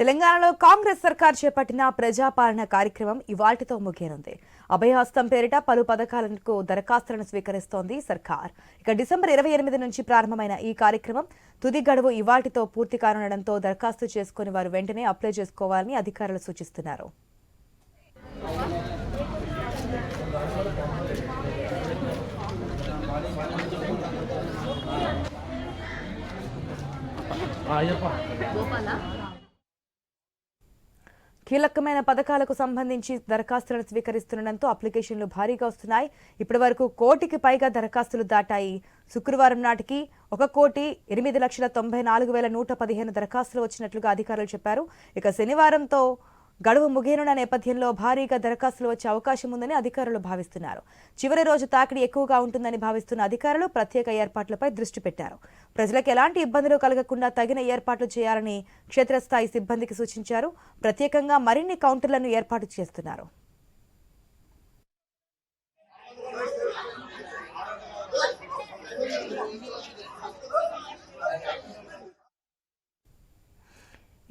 తెలంగాణలో కాంగ్రెస్ సర్కార్ చేపట్టిన ప్రజాపాలన కార్యక్రమం ఇవాల్టితో ముగియనుంది. అభయహస్తం పేరిట పలు పథకాలకు దరఖాస్తులను స్వీకరిస్తోంది సర్కార్. ఇక డిసెంబర్ ఇరవై ఎనిమిది నుంచి ప్రారంభమైన ఈ కార్యక్రమం తుది గడువు ఇవాల్టితో పూర్తి కానుండడంతో దరఖాస్తు చేసుకుని వారు వెంటనే అప్లై చేసుకోవాలని అధికారులు సూచిస్తున్నారు. కీలకమైన పథకాలకు సంబంధించి దరఖాస్తులను స్వీకరిస్తుండటంతో అప్లికేషన్లు భారీగా వస్తున్నాయి. ఇప్పటి వరకు కోటికి పైగా దరఖాస్తులు దాటాయి. శుక్రవారం నాటికి ఒక కోటి ఎనిమిది లక్షల తొంభై నాలుగు వేల నూట పదిహేను దరఖాస్తులు వచ్చినట్లుగా అధికారులు చెప్పారు. ఇక శనివారంతో గడువు ముగియనున్న నేపథ్యంలో భారీగా దరఖాస్తులు వచ్చే అవకాశం ఉందని అధికారులు భావిస్తున్నారు. చివరి రోజు తాకిడి ఎక్కువగా ఉంటుందని భావిస్తున్న అధికారులు ప్రత్యేక ఏర్పాట్లపై దృష్టి పెట్టారు. ప్రజలకు ఎలాంటి ఇబ్బందులు కలగకుండా తగిన ఏర్పాట్లు చేయాలని క్షేత్రస్థాయి సిబ్బందికి సూచించారు. ప్రత్యేకంగా మరిన్ని కౌంటర్లను ఏర్పాటు చేస్తున్నారు.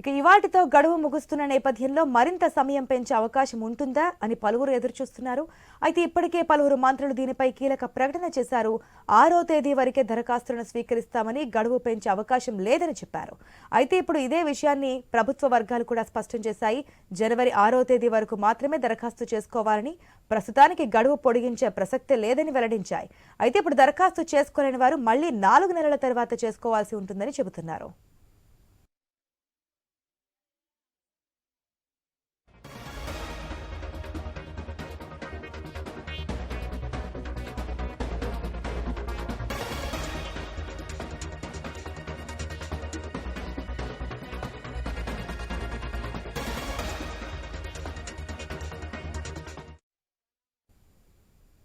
ఇక ఇవాటితో గడువు ముగుస్తున్న నేపథ్యంలో మరింత సమయం పెంచే అవకాశం ఉంటుందా అని పలువురు ఎదురుచూస్తున్నారు. అయితే ఇప్పటికే పలువురు మంత్రులు దీనిపై కీలక ప్రకటన చేశారు. ఆరో తేదీ వరకే దరఖాస్తులను స్వీకరిస్తామని గడువు పెంచే అవకాశం లేదని చెప్పారు. అయితే ఇప్పుడు ఇదే విషయాన్ని ప్రభుత్వ వర్గాలు కూడా స్పష్టం చేశాయి. జనవరి ఆరో తేదీ వరకు మాత్రమే దరఖాస్తు చేసుకోవాలని ప్రస్తుతానికి గడువు పొడిగించే ప్రసక్తే లేదని వెల్లడించాయి. అయితే ఇప్పుడు దరఖాస్తు చేసుకోలేని వారు మళ్ళీ నాలుగు నెలల తర్వాత చేసుకోవాల్సి ఉంటుందని చెబుతున్నారు.